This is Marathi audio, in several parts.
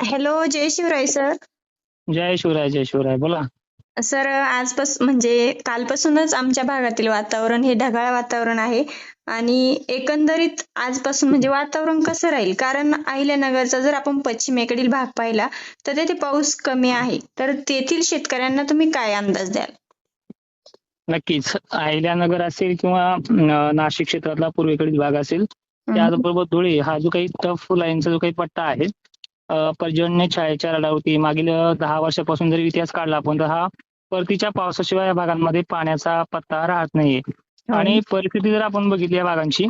हॅलो जय शिवराय सर जय शिवराय जय शिवराय. बोला. सर आजपासून म्हणजे कालपासूनच आमच्या भागातील वातावरण हे ढगाळ वातावरण आहे आणि एकंदरीत आजपासून म्हणजे वातावरण कसं राहील? कारण अहिल्यानगरचा जर आपण पश्चिमेकडील भाग पाहिला तर तेथे पाऊस कमी आहे. तर तेथील शेतकऱ्यांना तुम्ही काय अंदाज द्याल? नक्कीच. अहिल्यानगर असेल किंवा नाशिक क्षेत्रातला पूर्वेकडील भाग असेल त्याचबरोबर धुळे हा जो काही टफ लाईनचा जो काही पट्टा आहे पर्जन्य छायेच्या रडावरती मागील दहा वर्षापासून जर इतिहास काढला आपण तर हा परतीच्या पावसाशिवाय या भागांमध्ये पाण्याचा पत्ता राहत नाहीये. आणि परिस्थिती जर आपण बघितली या भागांची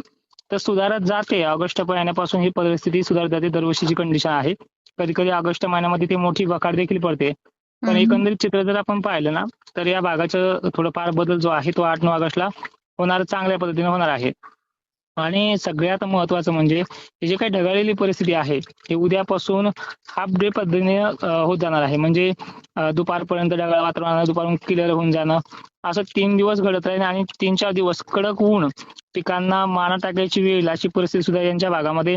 तर सुधारत जाते. ऑगस्ट महिन्यापासून ही परिस्थिती सुधारत जाते. दरवर्षीची कंडिशन आहे. कधी कधी ऑगस्ट महिन्यामध्ये ती मोठी वखार देखील पडते. पण. एकंदरीत चित्र जर आपण पाहिलं ना तर या भागाचं थोडंफार बदल जो आहे तो आठ नऊ ऑगस्टला होणार चांगल्या पद्धतीने होणार आहे. आणि सगळ्यात महत्वाचं म्हणजे ही जी काही ढगाळलेली परिस्थिती आहे ही उद्यापासून हाफ डे पद्धतीने होत जाणार आहे. म्हणजे दुपारपर्यंत ढगाळ वातावरण दुपारून क्लिअर होऊन जाणं असं तीन दिवस घडत राहील आणि तीन चार दिवस कडक ऊन पिकांना माना टाकायची वेळ अशी परिस्थिती सुद्धा यांच्या भागामध्ये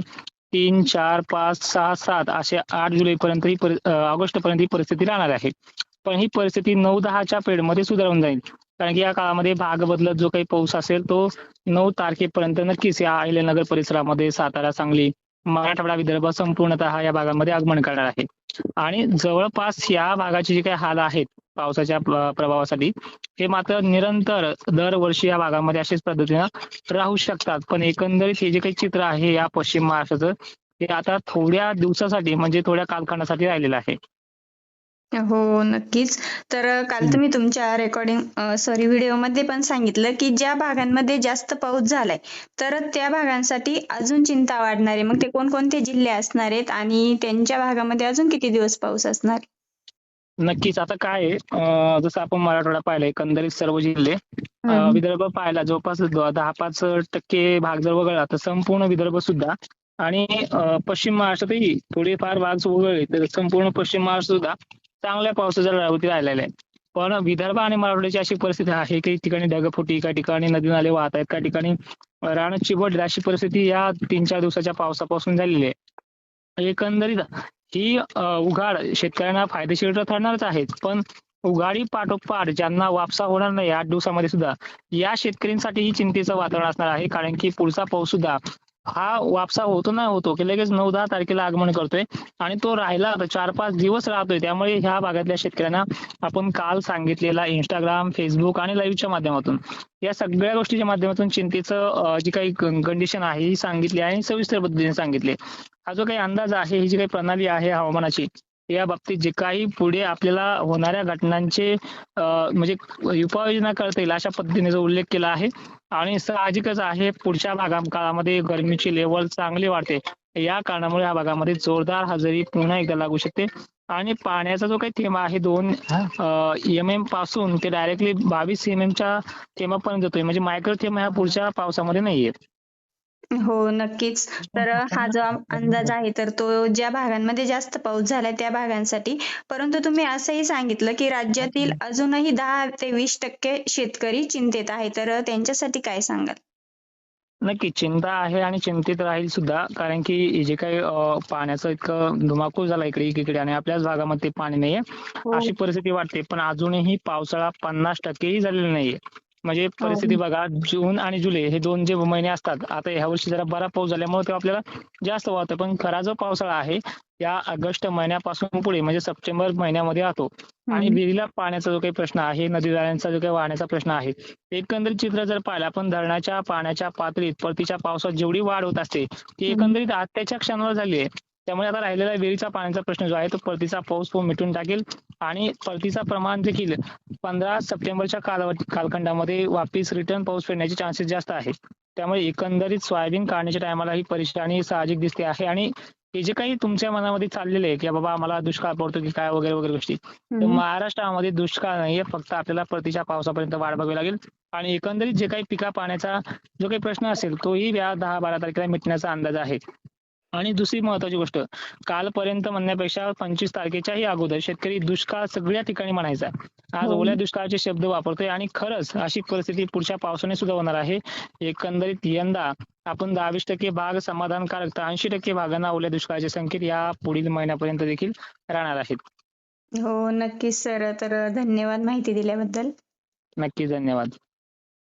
तीन चार पाच सहा सात असे आठ जुलैपर्यंत ही ऑगस्ट पर्यंत ही परिस्थिती राहणार आहे. पण ही परिस्थिती नऊ दहाच्या पेडमध्ये सुधारून जाईल. कारण की या काळामध्ये भाग बदलत जो काही पाऊस असेल तो नऊ तारखेपर्यंत नक्कीच या अहिल्यानगर परिसरामध्ये सातारा सांगली मराठवाडा विदर्भ संपूर्णतः या भागामध्ये आगमन करणार आहे. आणि जवळपास या भागाचे जे काही हाल आहेत पावसाच्या प्रभावासाठी हे मात्र निरंतर दरवर्षी या भागामध्ये अशाच पद्धतीनं राहू शकतात. पण एकंदरीत हे जे काही चित्र आहे या पश्चिम महाराष्ट्राचं ते आता थोड्या दिवसासाठी म्हणजे थोड्या कालखंडासाठी राहिलेलं आहे. हो नक्कीच तर काल तुम्ही तुमच्या रेकॉर्डिंग सॉरी व्हिडिओमध्ये पण सांगितलं की ज्या भागांमध्ये जास्त पाऊस झालाय तर त्या भागांसाठी अजून चिंता वाढणार आहे मग ते कोणकोणते जिल्हे असणार आहेत आणि त्यांच्या भागामध्ये अजून किती दिवस पाऊस असणार? नक्कीच आता काय आहे, जसं आपण मराठवाडा पाहिला एकंदरीत सर्व जिल्हे. विदर्भ पाहिला जवळपास दहा पाच टक्के भाग जर वगळला तर संपूर्ण विदर्भ सुद्धा आणि पश्चिम महाराष्ट्रातही थोडेफार भाग वगळले तर संपूर्ण पश्चिम महाराष्ट्र सुद्धा चांगल्या पावसाच्या राहवती राहिलेला आहे पण विदर्भ आणि मराठवाड्याची अशी परिस्थिती आहे काही ठिकाणी ढगफुटी काही ठिकाणी नदी नाले वाहत आहेत काही ठिकाणी रान चिबड अशी परिस्थिती या तीन चार दिवसाच्या पावसापासून झालेली आहे. एकंदरीत ही उघाड शेतकऱ्यांना फायदेशीर तर ठरणारच आहेत पण उघाडी पाठोपाठ ज्यांना वापसा होणार नाही आठ दिवसामध्ये सुद्धा या शेतकऱ्यांसाठी ही चिंतेचं वातावरण असणार आहे कारण की पुढचा पाऊस सुद्धा हा वापसा होतो ना होतो की लगेच नऊ दहा तारखेला आगमन करतोय. आणि तो राहिला चार पाच दिवस राहतोय. त्यामुळे ह्या भागातल्या शेतकऱ्यांना आपण काल सांगितलेला इंस्टाग्राम फेसबुक आणि लाईव्हच्या माध्यमातून. या सगळ्या गोष्टीच्या माध्यमातून चिंतेचं जी काही कंडिशन आहे ही सांगितली आहे आणि सविस्तर पद्धतीने सांगितले हा जो काही अंदाज आहे ही जी काही प्रणाली आहे हवामानाची या बाबतीत जे काही पुढे आपल्याला होणाऱ्या घटनांचे म्हणजे उपाययोजना करता येईल अशा पद्धतीने जो उल्लेख केला आहे. आणि साहजिकच आहे पुढच्या भागा काळामध्ये गरमीची लेवल चांगली वाढते. या कारणामुळे या भागामध्ये जोरदार हजेरी पुन्हा एकदा लागू शकते. आणि पाण्याचा जो काही थेंब आहे दोन एम एमपासून ते डायरेक्टली बावीस एम च्या थेंबापर्यंत जातोय. म्हणजे मायक्रो थेंब ह्या पुढच्या पावसामध्ये नाहीये हो नक्कीच. तर हा जो अंदाज आहे तर तो ज्या भागांमध्ये जास्त पाऊस झालाय त्या भागांसाठी. परंतु तुम्ही असंही सांगितलं की राज्यातील अजूनही दहा ते वीस टक्के शेतकरी चिंतेत आहे. तर त्यांच्यासाठी काय सांगाल? नक्की. चिंता आहे आणि चिंतित राहील सुद्धा. कारण की हे जे काही पाण्याचं इतकं धुमाकूळ झाला इकडे एकीकडे आणि आपल्याच भागामध्ये पाणी नाहीये. अशी परिस्थिती वाटते. पण अजूनही पावसाळा पन्नास टक्केही झालेला नाहीये. म्हणजे परिस्थिती बघा जून आणि जुलै हे दोन जे महिने असतात आता ह्या वर्षी जरा बरा पाऊस झाल्यामुळे ते आपल्याला जास्त वाटतं पण खरा जो पावसाळा आहे या ऑगस्ट महिन्यापासून पुढे म्हणजे सप्टेंबर महिन्यामध्ये राहतो आणि. विहिरीला पाण्याचा जो काही प्रश्न आहे नदी नाल्यांचा जो काही वाहण्याचा प्रश्न आहे एकंदरीत चित्र जर पाहिलं आपण धरणाच्या पाण्याच्या पातळीत परतीच्या पावसात जेवढी वाढ होत असते ती. एकंदरीत आत्याच्या क्षणावर झाली आहे त्यामुळे आता राहिलेला विहिरीचा पाण्याचा प्रश्न जो आहे तो परतीचा पाऊस तो मिटून टाकेल. आणि परतीचा प्रमाण देखील पंधरा सप्टेंबरच्या कालावधी कालखंडामध्ये वापिस रिटर्न पाऊस पडण्याचे चान्सेस जास्त आहेत. त्यामुळे एकंदरीत सोयाबीन काढण्याच्या टायमाला ही परेशानी साहजिक दिसते आहे. आणि हे जे काही तुमच्या मनामध्ये चाललेले आहे की बाबा आम्हाला दुष्काळ पडतो की काय वगैरे वगैरे गोष्टी तर. महाराष्ट्रामध्ये दुष्काळ नाहीये. फक्त आपल्याला परतीच्या पावसापर्यंत वाट बघावी लागेल. आणि एकंदरीत जे काही पिका पाण्याचा जो काही प्रश्न असेल तोही या दहा बारा तारखेला मिटण्याचा अंदाज आहे. आणि दुसरी महत्वाची गोष्ट कालपर्यंत म्हणण्यापेक्षा पंचवीस तारखेच्याही अगोदर शेतकरी दुष्काळ सगळ्या ठिकाणी म्हणायचा. आज हो. ओल्या दुष्काळाचे शब्द वापरतोय आणि खरंच अशी परिस्थिती पुढच्या पावसाने सुद्धा होणार आहे. एकंदरीत यंदा आपण दहावीस टक्के भाग समाधानकारक तर ऐंशी टक्के भागांना ओल्या दुष्काळाचे संकेत या पुढील महिन्यापर्यंत देखील राहणार आहेत. हो नक्कीच सर. तर धन्यवाद माहिती दिल्याबद्दल. नक्की धन्यवाद.